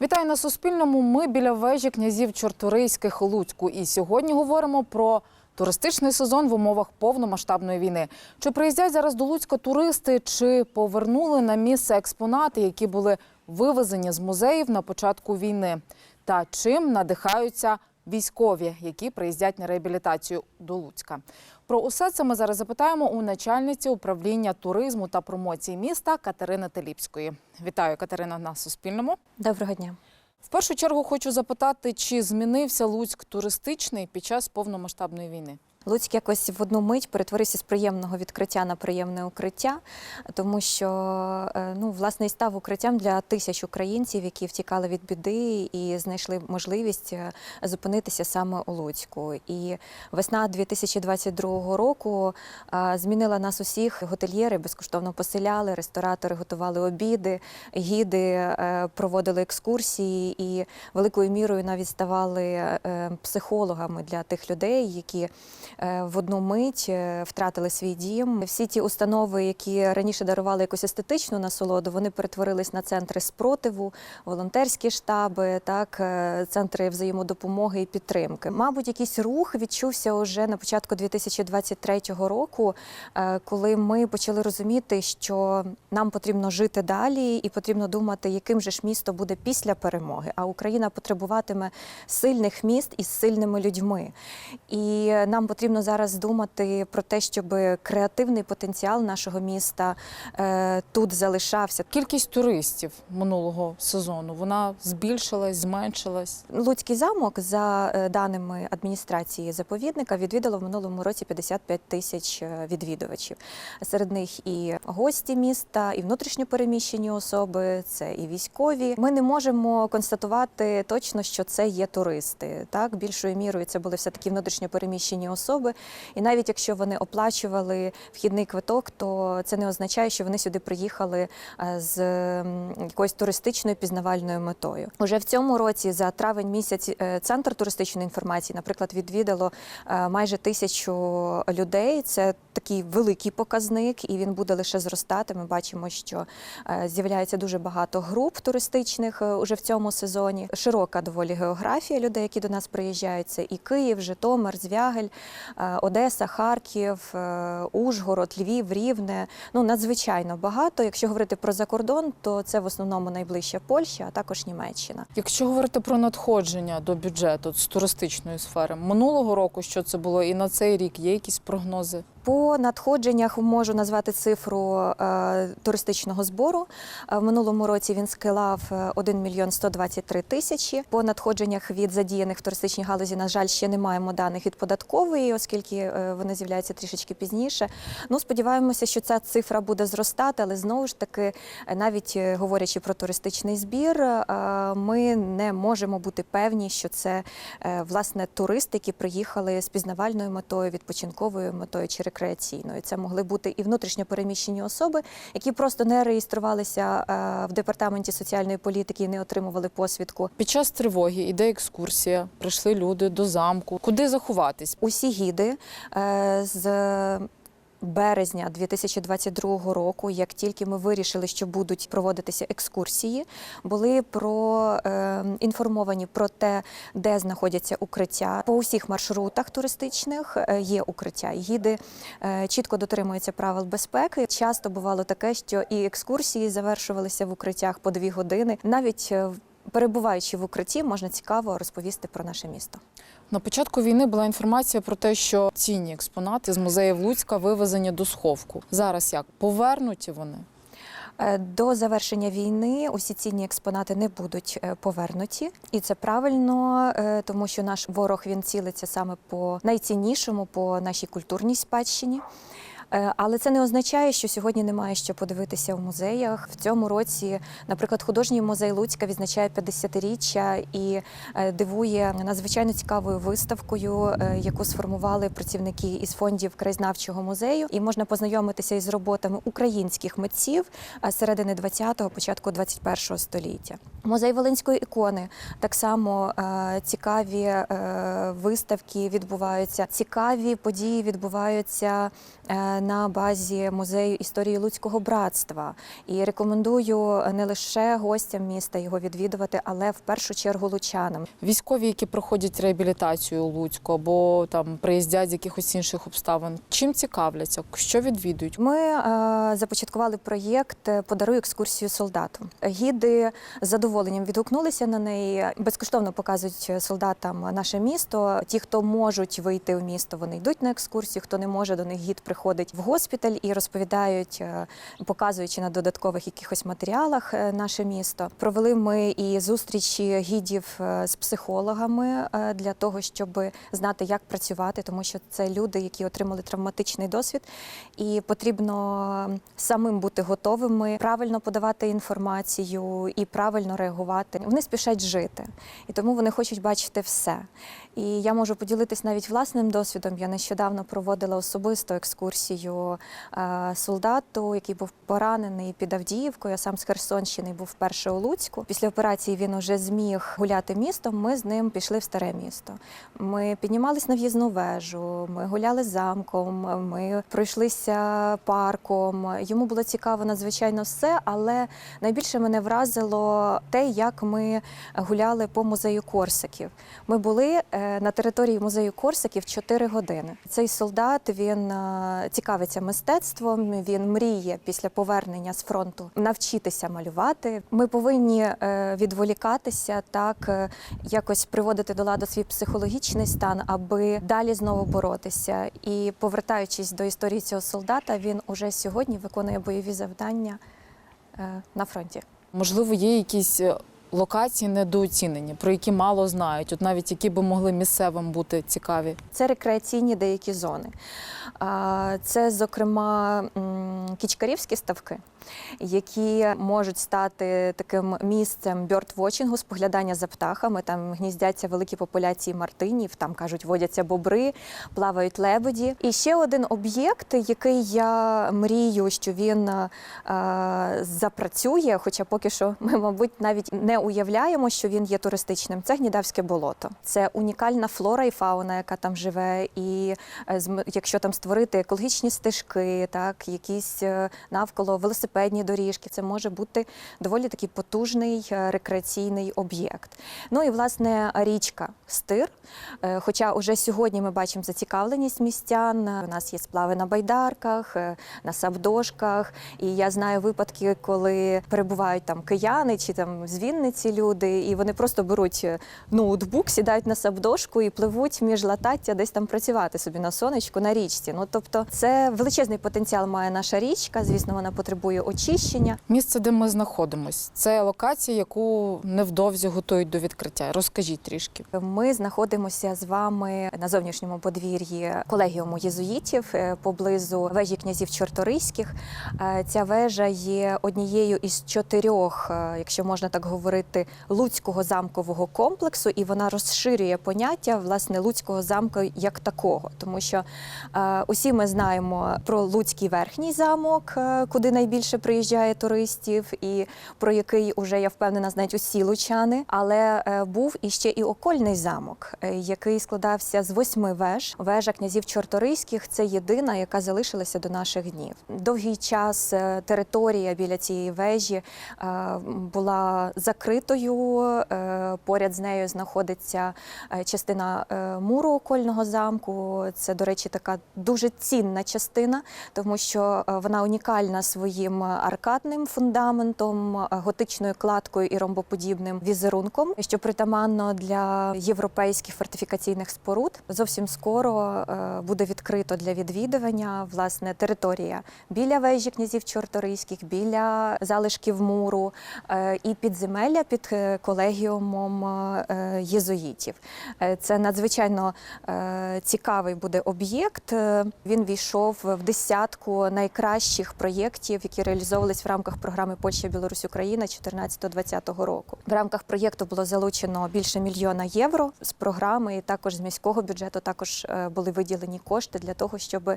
Вітаю на Суспільному. Ми біля вежі князів Чорторийських Луцьку. І сьогодні говоримо про туристичний сезон в умовах повномасштабної війни. Чи приїздять зараз до Луцька туристи, чи повернули на місце експонати, які були вивезені з музеїв на початку війни? Та чим надихаються військові, які приїздять на реабілітацію до Луцька? Про усе це ми зараз запитаємо у начальниці управління туризму та промоції міста Катерини Теліпської. Вітаю, Катерина, на Суспільному. Доброго дня. В першу чергу хочу запитати, чи змінився Луцьк туристичний під час повномасштабної війни? Луцьк якось в одну мить перетворився з приємного відкриття на приємне укриття, тому що е, ну, власне і став укриттям для тисяч українців, які втікали від біди і знайшли можливість е, зупинитися саме у Луцьку. І весна 2022 року е, змінила нас усіх. Готельєри безкоштовно поселяли, ресторатори готували обіди, гіди проводили екскурсії і великою мірою навіть ставали психологами для тих людей, які в одну мить е, втратили свій дім. Всі ті установи, які раніше дарували якусь естетичну насолоду, вони перетворились на центри спротиву, волонтерські штаби, так е, центри взаємодопомоги і підтримки. Мабуть, якийсь рух відчувся уже на початку 2023 року, е, коли ми почали розуміти, що нам потрібно жити далі, і потрібно думати, яким же ж місто буде після перемоги. А Україна потребуватиме сильних міст із сильними людьми. І нам потрібно зараз думати про те, щоб креативний потенціал нашого міста е, тут залишався. Кількість туристів минулого сезону вона збільшилась, зменшилась. Луцький замок, за е, даними адміністрації заповідника, відвідало в минулому році 55 тисяч е, відвідувачів. Серед них і гості міста, і внутрішньопереміщені особи, це і військові. Ми не можемо констатувати точно, що це є туристи. Так, більшою мірою це були все таки внутрішньопереміщені особи. І навіть якщо вони оплачували вхідний квиток, то це не означає, що вони сюди приїхали е, з якоюсь туристичною пізнавальною метою. Уже в цьому році за травень місяць е, центр туристичної інформації, наприклад, відвідало е, майже тисячу людей. Це такий великий показник, і він буде лише зростати. Ми бачимо, що з'являється дуже багато груп туристичних уже в цьому сезоні. Широка доволі географія людей, які до нас приїжджають. Це і Київ, Житомир, Звягель, Одеса, Харків, е, Ужгород, Львів, Рівне. Ну надзвичайно багато. Якщо говорити про закордон, то це в основному найближча Польща, а також Німеччина. Якщо говорити про надходження до бюджету з туристичної сфери минулого року, що це було, і на цей рік є якісь прогнози? По надходженнях можу назвати цифру е, туристичного збору. Е, В минулому році він скилав е, 1 мільйон 123 тисячі. По надходженнях від задіяних в туристичній галузі, на жаль, ще не маємо даних від податкової, оскільки е, вони з'являються трішечки пізніше. Ну, сподіваємося, що ця цифра буде зростати, але знову ж таки, е, навіть е, говорячи про туристичний збір, е, ми не можемо бути певні, що це е, власне туристи, які приїхали з пізнавальною метою, відпочинковою метою чи рекреаційною. Це могли бути і внутрішньо переміщені особи, які просто не реєструвалися е, в департаменті соціальної політики і не отримували посвідку. Під час тривоги іде екскурсія, прийшли люди до замку. Куди заховатись? Усі гіди е, з березня 2022 року, як тільки ми вирішили, що будуть проводитися екскурсії, були про е, про те, де знаходяться укриття. По усіх маршрутах туристичних е, є укриття. Гіди е, чітко дотримуються правил безпеки. Часто бувало таке, що і екскурсії завершувалися в укриттях по дві години. Навіть е, перебуваючи в укритті, можна цікаво розповісти про наше місто. На початку війни була інформація про те, що цінні експонати з музеїв Луцька вивезені до сховку. Зараз як повернуті вони? Е, До завершення війни усі цінні експонати не будуть е, повернуті, і це правильно, е, тому що наш ворог він цілиться саме по найціннішому, по нашій культурній спадщині. Е, Але це не означає, що сьогодні немає що подивитися в музеях. В цьому році, наприклад, художній музей Луцька відзначає 50-річчя і е, дивує надзвичайно цікавою виставкою, е, яку сформували працівники із фондів краєзнавчого музею. І можна познайомитися із роботами українських митців середини 20-го, початку 21-го століття. Музей Волинської ікони так само цікаві виставки відбуваються, цікаві події відбуваються на базі музею історії Луцького братства. І рекомендую не лише гостям міста його відвідувати, але в першу чергу лучанам. Військові, які проходять реабілітацію у Луцьку або там приїздять з якихось інших обставин, чим цікавляться, що відвідують? Ми е, започаткували проєкт Подаруй екскурсію солдату. Гіди з задоволенням відгукнулися на неї. Безкоштовно показують солдатам наше місто. Ті, хто можуть вийти в місто, вони йдуть на екскурсію. Хто не може, до них гід приходить в госпіталь і розповідають, е, показуючи на додаткових якихось матеріалах е, наше місто. Провели ми і зустрічі гідів е, з психологами для того, щоб знати, як працювати, тому що це люди, які отримали травматичний досвід, і потрібно самим бути готовими, правильно подавати інформацію і правильно реагувати. Вони спішать жити, і тому вони хочуть бачити все. І я можу поділитись навіть власним досвідом. Я нещодавно проводила особисту екскурсію е, солдату, який був поранений під Авдіївкою. а Сам з Херсонщини був вперше у Луцьку. Після операції він уже зміг гуляти містом. Ми з ним пішли в старе місто. Ми піднімались на в'їзну вежу, ми гуляли замком, ми пройшлися парком. Йому було цікаво надзвичайно все, але найбільше мене вразило те, як ми гуляли по музею Корсаків. Ми були е, на території музею Корсаків 4 години. Цей солдат він е, цікавиться мистецтвом. Він мріє після повернення з фронту навчитися малювати. Ми повинні е, відволікатися, так е, якось приводити до ладу свій психологічний стан, аби далі знову боротися. І повертаючись до історії цього солдата, він уже сьогодні виконує бойові завдання е, на фронті. Можливо, є якісь локації недооцінені, про які мало знають, от навіть які би могли місцевим бути цікаві. Це рекреаційні деякі зони. Це, зокрема, кічкарівські ставки, які можуть стати таким місцем бьордвотчингу, споглядання за птахами. Там гніздяться великі популяції мартинів, там кажуть, водяться бобри, плавають лебеді. І ще один об'єкт, який я мрію, що він запрацює, хоча поки що ми, мабуть, навіть не уявляємо, що він є туристичним. Це гнідавське болото. Це унікальна флора і фауна, яка там живе. І е, якщо там створити екологічні стежки, так якісь е, навколо велосипедні доріжки, це може бути доволі такий потужний е, рекреаційний об'єкт. Ну і власне річка Стир. Хоча уже сьогодні ми бачимо зацікавленість містян. У нас є сплави на байдарках, на сабдошках. І я знаю випадки, коли перебувають там кияни чи там з Вінниці люди, і вони просто беруть е, ноутбук, сідають на сабдошку і пливуть між латаття десь там працювати собі на сонечку на річці. Ну тобто, це величезний потенціал має наша річка. Звісно, вона потребує очищення. Місце, де ми знаходимось, це локація, яку невдовзі готують до відкриття. Розкажіть трішки. Ми знаходимося з вами на зовнішньому подвір'ї колегіуму єзуїтів е, поблизу вежі князів Чорторийських. Е, Ця вежа є однією із чотирьох, якщо можна так говорити, луцького замкового комплексу, і вона розширює поняття власне луцького замку як такого, тому що е, усі ми знаємо про Луцький верхній замок, е, куди найбільше приїжджає туристів, і про який уже я впевнена знають усі лучани. Але е, був іще і окольний замок, е, який складався з восьми веж. Вежа князів Чорторийських це єдина, яка залишилася до наших днів. Довгий час е, територія біля цієї вежі е, була закритою. Е, Поряд з нею знаходиться е, частина е, муру окольного замку. Це, до речі, така дуже цінна частина, тому що вона унікальна своїм аркадним фундаментом, готичною кладкою і ромбоподібним візерунком, що притаманно для європейських фортифікаційних споруд. Зовсім скоро буде відкрито для відвідування власне територія біля вежі князів Чорторийських, біля залишків муру і підземелля під е, колегіумом е, єзуїтів. Е, Це надзвичайно цікавий буде об'єкт. Він війшов в десятку найкращих проєктів, які реалізовувались в рамках програми Польща, Білорусь, Україна 14-20 року. В рамках проєкту було залучено більше мільйона євро з програми, і також з міського бюджету також були виділені кошти для того, щоб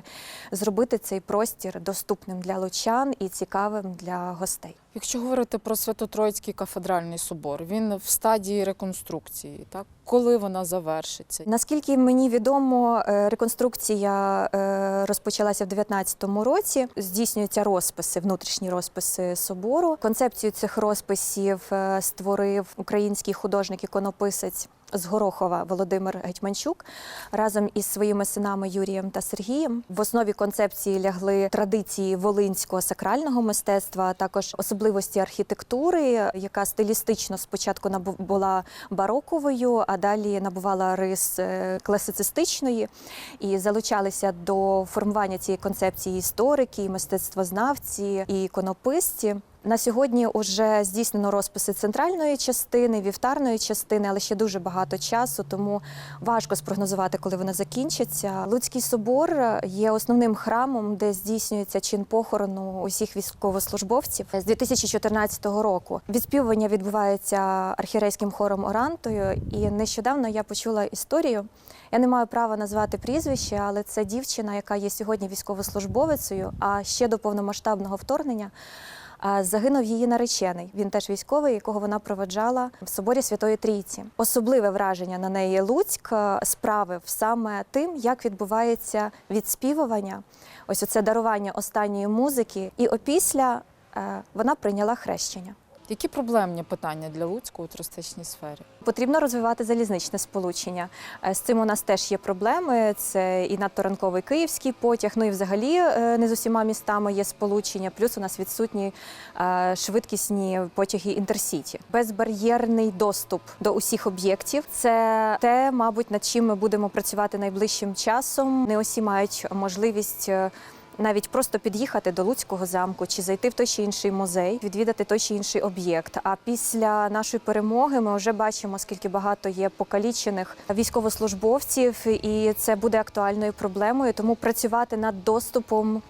зробити цей простір доступним для лучан і цікавим для гостей. Якщо говорити про Свято-Троїцький кафедральний собор, він в стадії реконструкції, так? коли вона завершиться? Наскільки мені відомо, е, реконструкція е, розпочалася в 2019 році. Здійснюються розписи, внутрішні розписи собору. Концепцію цих розписів е, створив український художник-іконописець з Горохова Володимир Гетьманчук разом із своїми синами Юрієм та Сергієм. В основі концепції лягли традиції волинського сакрального мистецтва, а також особливості архітектури, яка стилістично спочатку була бароковою, а далі набувала рис е, класицистичної і залучалися до формування цієї концепції історики, і мистецтвознавці і іконописці. На сьогодні вже здійснено розписи центральної частини, вівтарної частини, але ще дуже багато часу, тому важко спрогнозувати, коли вони закінчаться. Луцький собор є основним храмом, де здійснюється чин похорону усіх військовослужбовців з 2014 року. Відспівування відбувається архірейським хором Орантою. І нещодавно я почула історію. Я не маю права назвати прізвище, але це дівчина, яка є сьогодні військовослужбовицею. А ще до повномасштабного вторгнення Загинув її наречений. Він теж військовий, якого вона проведжала в соборі Святої Трійці. Особливе враження на неї Луцьк е, справив саме тим, як відбувається відспівування, ось оце дарування останньої музики. І опісля е, вона прийняла хрещення. Які проблемні питання для Луцька у туристичній сфері? Потрібно розвивати залізничне сполучення. Е, З цим у нас теж є проблеми. Це і надторинковий київський потяг. Ну і взагалі е, не з усіма містами є сполучення. Плюс у нас відсутні е, швидкісні потяги інтерсіті. Безбар'єрний доступ до усіх об'єктів. Це те, мабуть, над чим ми будемо працювати найближчим часом. Не усі мають можливість. Навіть просто під'їхати до Луцького замку чи зайти в той чи інший музей, відвідати той чи інший об'єкт. А після нашої перемоги ми вже бачимо, скільки багато є покалічених військовослужбовців, і це буде актуальною проблемою. Тому працювати над доступом.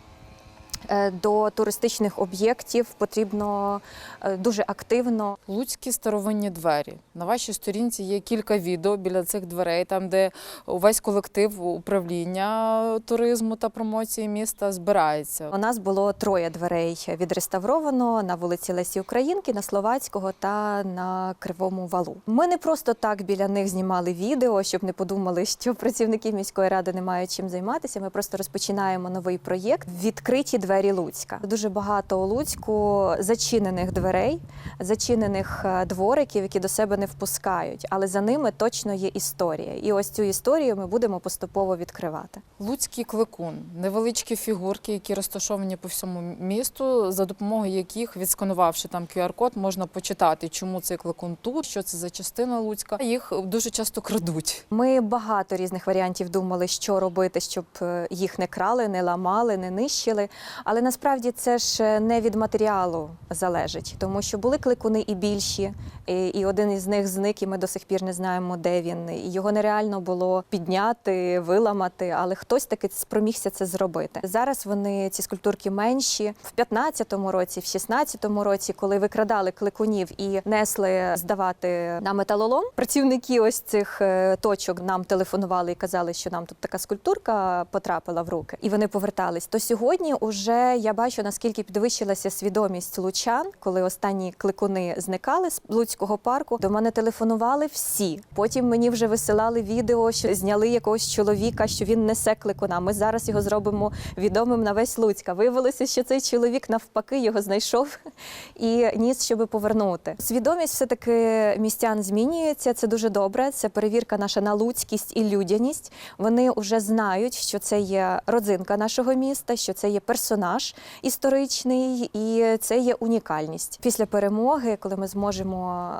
Е, До туристичних об'єктів потрібно е, дуже активно. Луцькі старовинні двері. На вашій сторінці є кілька відео біля цих дверей, там де увесь колектив управління туризму та промоції міста збирається. У нас було троє дверей відреставровано на вулиці Лесі Українки, на Словацького та на Кривому Валу. Ми не просто так біля них знімали відео, щоб не подумали, що працівники міської ради не мають чим займатися. Ми просто розпочинаємо новий проєкт Відкриті двері Луцька. Дуже багато у Луцьку зачинених дверей, зачинених е, двориків, які до себе не впускають, але за ними точно є історія. І ось цю історію ми будемо поступово відкривати. Луцький кликун невеличкі фігурки, які розташовані по всьому місту, за допомогою яких, відсканувавши там QR-код, можна почитати, чому цей кликун тут, що це за частина Луцька. Їх дуже часто крадуть. Ми багато різних варіантів думали, що робити, щоб е, їх не крали, не ламали, не нищили. Але насправді це ж е, не від матеріалу залежить, тому що були кликуни і більші, і, один із них зник, і ми до сих пір не знаємо, де він. І його нереально було підняти, виламати, але хтось таки спромігся це зробити. Зараз вони ці скульптурки менші. В 15-му році, в 16-му році, коли викрадали кликунів і несли здавати на металолом, працівники ось цих е, точок нам телефонували і казали, що нам тут така скульптурка потрапила в руки, і вони повертались. То сьогодні уже я бачу наскільки підвищилася свідомість лучан, коли останні кликуни зникали з Луцького парку. До мене телефонували всі. Потім мені вже висилали відео, що зняли якогось чоловіка, що він несе кликуна. Ми зараз його зробимо відомим на весь Луцька. Виявилося, що цей чоловік навпаки його знайшов і ніс, щоб повернути. Свідомість все таки містян змінюється. Це дуже добре. Це перевірка наша на луцькість і людяність. Вони вже знають, що це є родзинка нашого міста, що це є персонаж історичний і це є унікальність. Після перемоги, коли ми зможемо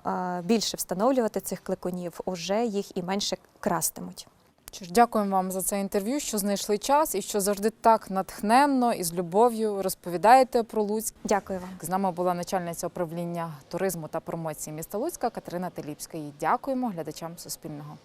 більше встановлювати цих кликунів, уже їх і менше крастимуть. Що ж, дякуємо вам за це інтерв'ю, що знайшли час і що завжди так натхненно і з любов'ю розповідаєте про Луцьк. Дякую вам. З нами була начальниця управління туризму та промоції міста Луцька Катерина Теліпська. І дякуємо глядачам Суспільного.